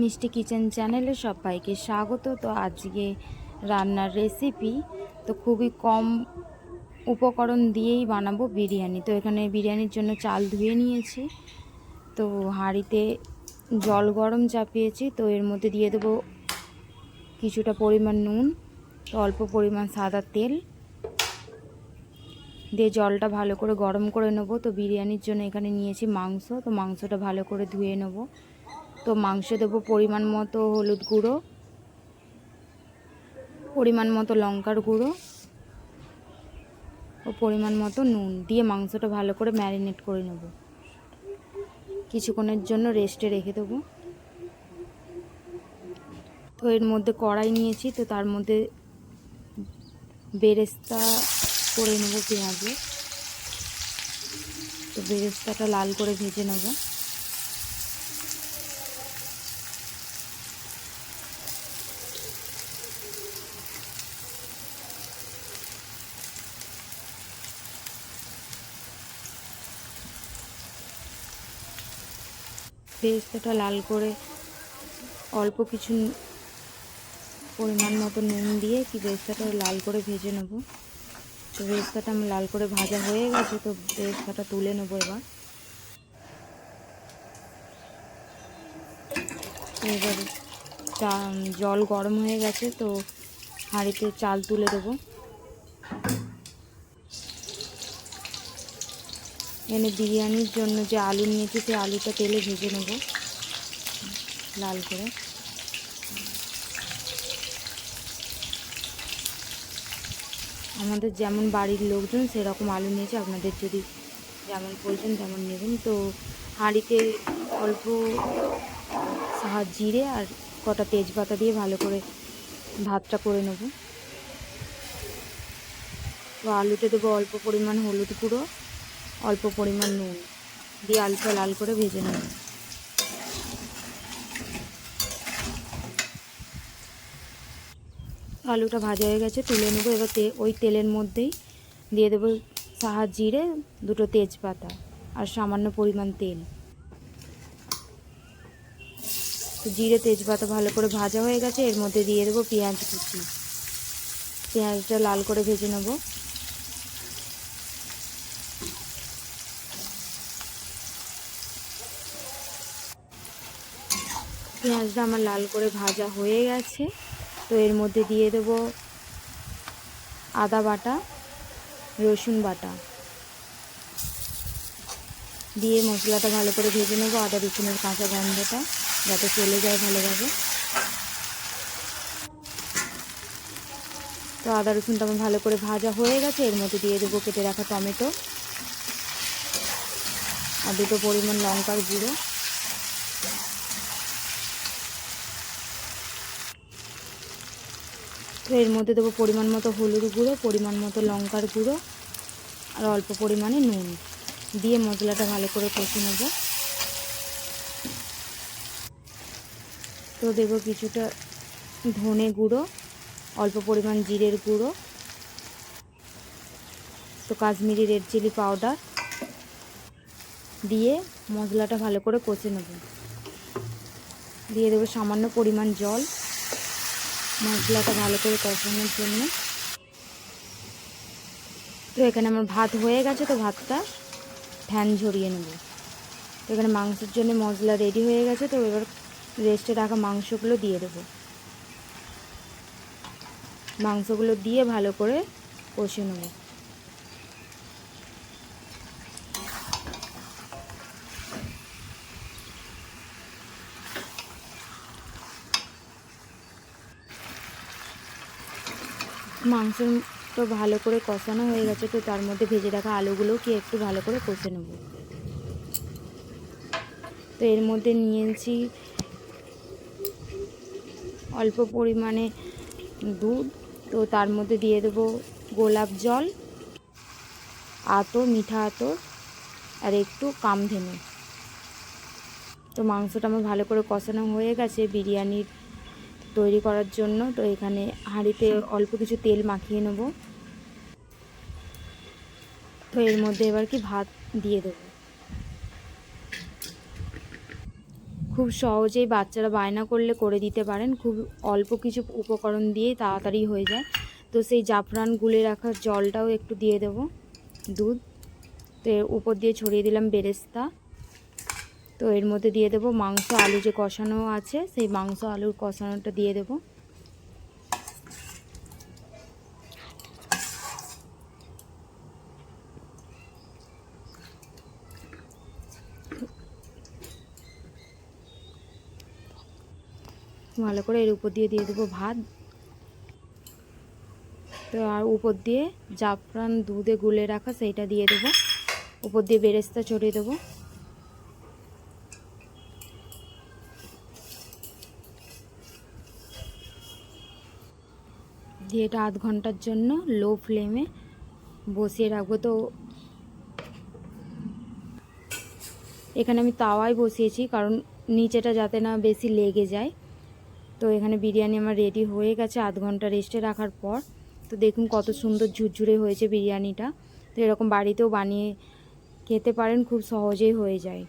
মিষ্টি কিচেন চ্যানেলে সবাইকে স্বাগত। তো আজকে রান্নার রেসিপি তো খুবই কম উপকরণ দিয়েই বানাবো বিরিয়ানি। তো এখানে বিরিয়ানির জন্য চাল ধুয়ে নিয়েছি। তো হাঁড়িতে জল গরম চাপিয়েছি। তো এর মধ্যে দিয়ে দেবো কিছুটা পরিমাণ নুন তো অল্প পরিমাণ সাদা তেল। দিয়ে জলটা ভালো করে গরম করে নেব। তো বিরিয়ানির জন্য এখানে নিয়েছি মাংস। তো মাংসটা ভালো করে ধুয়ে নেব। তো মাংস দেবো পরিমাণ মতো হলুদ গুঁড়ো, পরিমাণ মতো লঙ্কার গুঁড়ো ও পরিমাণ মতো নুন দিয়ে মাংসটা ভালো করে ম্যারিনেট করে নেব। কিছুক্ষণের জন্য রেস্টে রেখে দেবো। তো এর মধ্যে কড়াই নিয়েছি, তো তার মধ্যে বেরেস্তা করে নেব পেঁয়াজে। তো বেরেস্তাটা লাল করে ভেজে নেব। পেস্তাটা লাল করে অল্প কিছু পরিমাণ মতো নুন দিয়ে কি বেরেস্তাটা লাল করে ভেজে নেব। তো বেরেস্তাটা আমি লাল করে ভাজা হয়ে গেছে, তো বেরেস্তাটা তুলে নেব এবার। এবার জল গরম হয়ে গেছে, তো হাঁড়িতে চাল তুলে দেবো। এখানে বিরিয়ানির জন্য যে আলু নিয়েছি, সেই আলুটা তেলে ভেজে নেব। লাল করে। আমাদের যেমন বাড়ির লোকজন সেরকম আলু নিয়েছে, আপনাদের যদি যেমন প্রয়োজন তেমন নেবেন। তো হাঁড়িতে অল্প জিরে আর কটা তেজপাতা দিয়ে ভালো করে ভাতটা করে নেব। আলুতে দেবো অল্প পরিমাণ হলুদ গুঁড়ো। অল্প পরিমাণ নুন দিয়ে আলুটা লাল করে ভেজে নেব। আলুটা ভাজা হয়ে গেছে, তুলে নেব। এবার ওই তেলের মধ্যেই দিয়ে দেবো সাহা জিরে, দুটো তেজপাতা আর সামান্য পরিমাণ তেল। তো জিরে, তেজপাতা ভালো করে ভাজা হয়ে গেছে। এর মধ্যে দিয়ে দেবো পেঁয়াজ কুচি। পেঁয়াজটা লাল করে ভেজে নেব। পেঁয়াজটা আমার লাল করে ভাজা হয়ে গেছে। তো এর মধ্যে দিয়ে দেব আদা বাটা, রসুন বাটা। দিয়ে মশলাটা ভালো করে ভেজে নেব আদা, রসুনের কাঁচা গন্ধটা, যাতে চলে যায় ভালোভাবে। তো আদা, রসুনটা আমার ভালো করে ভাজা হয়ে গেছে, এর মধ্যে দিয়ে দেবো কেটে রাখা টমেটো। আর দুটো পরিমাণ লঙ্কার গুঁড়ো। এর মধ্যে দেবো পরিমাণ মতো হলুদ গুঁড়ো, পরিমাণ মতো লঙ্কার গুঁড়ো আর অল্প পরিমাণে নুন। দিয়ে মশলাটা ভালো করে কষে নেব। তো দেবো কিছুটা ধনে গুঁড়ো, অল্প পরিমাণ জিরের গুঁড়ো, তো কাশ্মীরি রেড চিলি পাউডার দিয়ে মশলাটা ভালো করে কষে নেব। দিয়ে দেবো সামান্য পরিমাণ জল। মশলাটা ভালো করে কষানোর জন্য। তো এখানে আমার ভাত হয়ে গেছে, তো ভাতটা ফ্যান ঝরিয়ে নেব। তো এখানে মাংসের জন্য মশলা রেডি হয়ে গেছে, তো এবার রেস্টে রাখা মাংসগুলো দিয়ে দেবো। মাংসগুলো দিয়ে ভালো করে কষে নেব। মাংস তো ভালো করে কষানো হয়ে গেছে, তো তার মধ্যে ভেজে রাখা আলুগুলোও কি একটু ভালো করে কষে নেব। তো এর মধ্যে নিয়েছি অল্প পরিমাণে দুধ, তো তার মধ্যে দিয়ে দেবো গোলাপ জল, আতর, মিঠা আতর, আর একটু কামধেনু। তো মাংসটা আমার ভালো করে কষানো হয়ে গেছে, বিরিয়ানির তৈরি করার জন্য। তো এখানে হাঁড়িতে অল্প কিছু তেল মাখিয়ে নেব। তো এর মধ্যে এবার কি ভাত দিয়ে দেবো। খুব সহজেই বাচ্চারা বায়না করলে করে দিতে পারেন। খুব অল্প কিছু উপকরণ দিয়েই তাড়াতাড়ি হয়ে যায়। তো সেই জাফরান গুলে রাখা জলটাও একটু দিয়ে দেব, দুধ। তো এর উপর দিয়ে ছড়িয়ে দিলাম বেরেস্তা। তো এর মধ্যে দিয়ে দেবো মাংস আলু যে কষানো আছে, সেই মাংস আলুর কষানোটা দিয়ে দেবো। ভালো করে এর উপর দিয়ে দিয়ে দেবো ভাত। তো আর উপর দিয়ে জাফরান দুধে গুলে রাখা সেইটা দিয়ে দেবো। উপর দিয়ে বেরেস্তা ছড়িয়ে দেবো। দিয়ে এটা আধ ঘণ্টার জন্য লো ফ্লেমে বসিয়ে রাখব। তো এখানে আমি তাওয়াই বসিয়েছি, কারণ নিচেটা যাতে না বেশি লেগে যায়। তো এখানে বিরিয়ানি আমার রেডি হয়ে গেছে আধ ঘণ্টা রেস্টে রাখার পর। তো দেখুন কত সুন্দর ঝুরঝুরে হয়েছে বিরিয়ানিটা। তো এরকম বাড়িতেও বানিয়ে খেতে পারেন, খুব সহজেই হয়ে যায়।